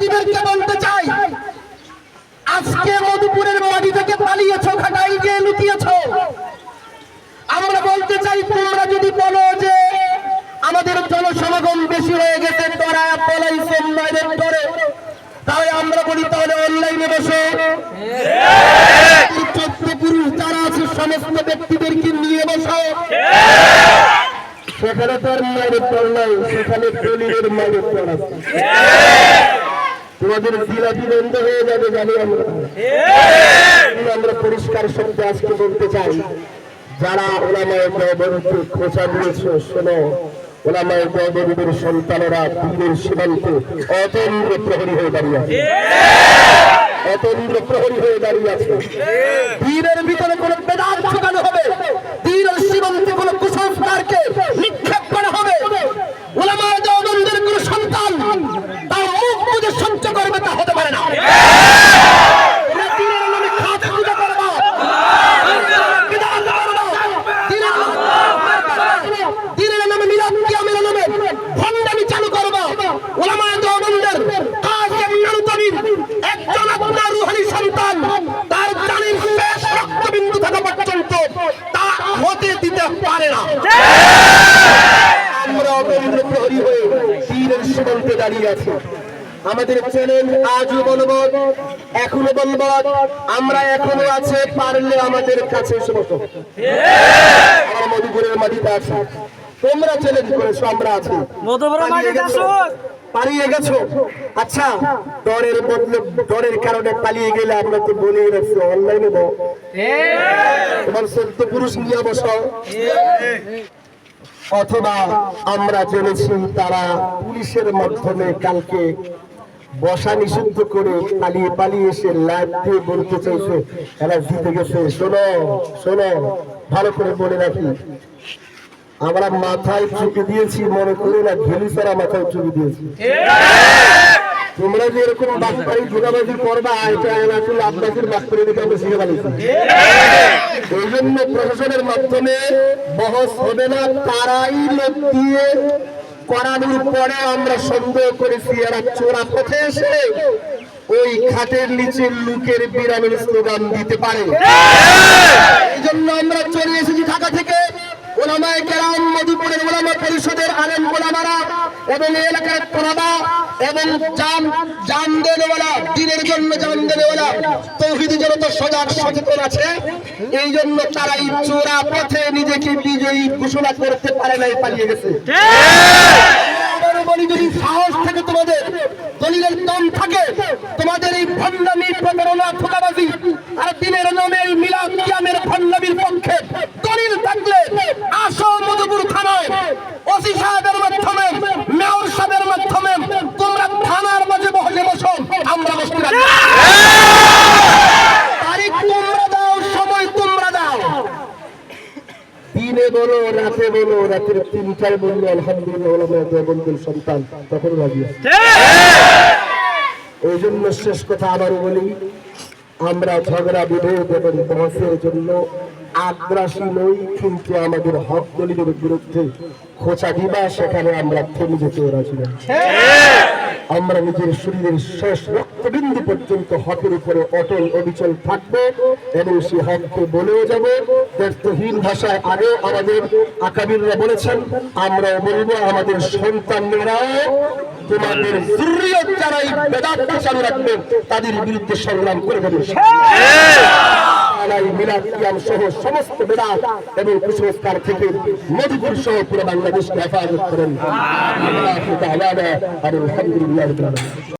সাংবাদিকদেরকে বলতে চাই? আজকে মধুপুরের মাটি থেকে পালিয়েছ, খাটাই গিয়ে লুকিয়েছ। আমরা বলতে চাই, তোমরা যদি বলো যে আমাদের জনসমাগম বেশি হয়ে গেছে, তোরা পলাইছেন মায়ের ধরে তাহলে আমরা বলি, তাহলে অনলাইনে বসে। চোদ্দ পুরুষ যারা আছে, সমস্ত ব্যক্তিদেরকে নিয়ে বসাও সেখানে তোর মায়ের পর নাই, সেখানে দলিলের মায়ের পর আছে। তোমাদের জিলাপি বন্ধ হয়ে যাবে জানি আমরা। আমরা পরিষ্কার শব্দে আজকে বলতে চাই যারা ওলামায় দেবরকে খোঁচা দিয়েছ শোনো ওলামায় দেবরীদের সন্তানেরা বীরের সীমান্তে অতন্দ্র প্রহরী হয়ে দাঁড়িয়ে আছে। অতন্দ্র প্রহরী হয়ে দাঁড়িয়ে আছে। বীরের ভিতরে কোনো ঢোকানো হবে। বীরের সীমান্তে কোনো কুসংস্কারকে নিক্ষেপ করা হবে ওলামায় দেবন্দের কোনো সন্তান তার মুখ বুঝে সহ্য করবে তা হতে পারে না ওরা দ্বীনের নামে খাত পূজা করবা। বিধান করবা। দ্বীনের নামে- দ্বীনের নামে মিলাদ কিয়ামের নামে ভণ্ডামি চালু করবা। ওলামায়ে দেওবন্দের কাসেম নানুতবির একজন আপনার রুহানি সন্তান তার জানির শেষ রক্তবিন্দু থাকা পর্যন্ত তা হতে দিতে পারে না আমরা অবৈধ প্রহরী হয়ে তীরের সীমান্তে দাঁড়িয়ে আছি। আমাদের চ্যানেল আজও বলব এখনও বলব আমরা এখনও আছে পারলে আমাদের কাছে আমার মধুপুরের মাটিতে আছে। তোমরা চ্যালেঞ্জ করেছ আমরা আছি। মধুপুরের পালিয়ে মাটিতে গেছো। পালিয়ে গেছো। আচ্ছা ডরের বদলে ডরের কারণে পালিয়ে গেলে আমরা তো বলে রাখছি অনলাইনে তোমার সত্য পুরুষ নিয়ে বসো। অথবা আমরা জেনেছি তারা পুলিশের মাধ্যমে কালকে বসা নিষিদ্ধ করে পালিয়ে পালিয়ে এসে লাইভ দিয়ে বলতে চাইছে, এরা জিতে গেছে। শোনো শোনো, ভালো করে বলে রাখি। আমরা মাথায় চুকে দিয়েছি, মনে করি না, ঘেলি ছাড়া মাথায় চুকে দিয়েছি। তোমরা যে এরকম বাটপাড়ি ধোকাবাজি করবা এটা এনাকুল আব্বাসের বাটপাড়ি দেখে আমরা শিখে পালিয়েছি এই জন্য প্রশাসনের মাধ্যমে বহস হবে না তারাই লোক দিয়ে করানোর পরে আমরা সন্দেহ করেছি এরা চোরা পথে এসে ওই খাটের নিচে লুকের বিরামের স্লোগান দিতে পারে। এই জন্য আমরা চলে এসেছি ঢাকা থেকে ওলামায় কেরাম মধুপুরের ওলামা পরিষদের আলেম ওলামারা এবং এলাকার তোলাবা এবং জান জান দেওয়ালা দিনের জন্য জান দেনেওয়ালা, তৌহিদি জনতা সজাগ সচেতন আছে। এই জন্য তারা এই চোরা পথে নিজেকে বিজয়ী ঘোষণা করতে পারে নাই, পালিয়ে গেছে। যদি সাহস থাকে তোমাদের, দলিলের দম থাকে, তোমাদের এই ভণ্ডামি প্রতারণা, ধোকাবাজি বলো রাতে বলো রাতের তিনটায় বলল আলহামদুলিল্লাহ সন্তান। তখন রাজি এই জন্য শেষ কথা আবারও বলি আমরা ঝগড়া বিভেদ এবং বহসের জন্য আগ্রাসী নই কিন্তু আমাদের হক দলিলের বিরুদ্ধে খোঁচা দিবা সেখানে আমরা থেমে যেতে রাজি না আমরা নিজের শরীরের শেষ রক্তবিন্দু পর্যন্ত হকের উপরে অটল অবিচল থাকব এবং সে হককে বলেও যাব। ব্যর্থহীন ভাষায় আগেও আমাদের আকাবিররা বলেছেন, আমরাও বলব আমাদের সন্তানরাও তোমাদের জুরিয়ত যারা এই বেদাত চালু রাখবে, তাদের বিরুদ্ধে সংগ্রাম করে দেবে। থেকে মধুপুর সহ পুরো বাংলাদেশকে হেফাজত করেন।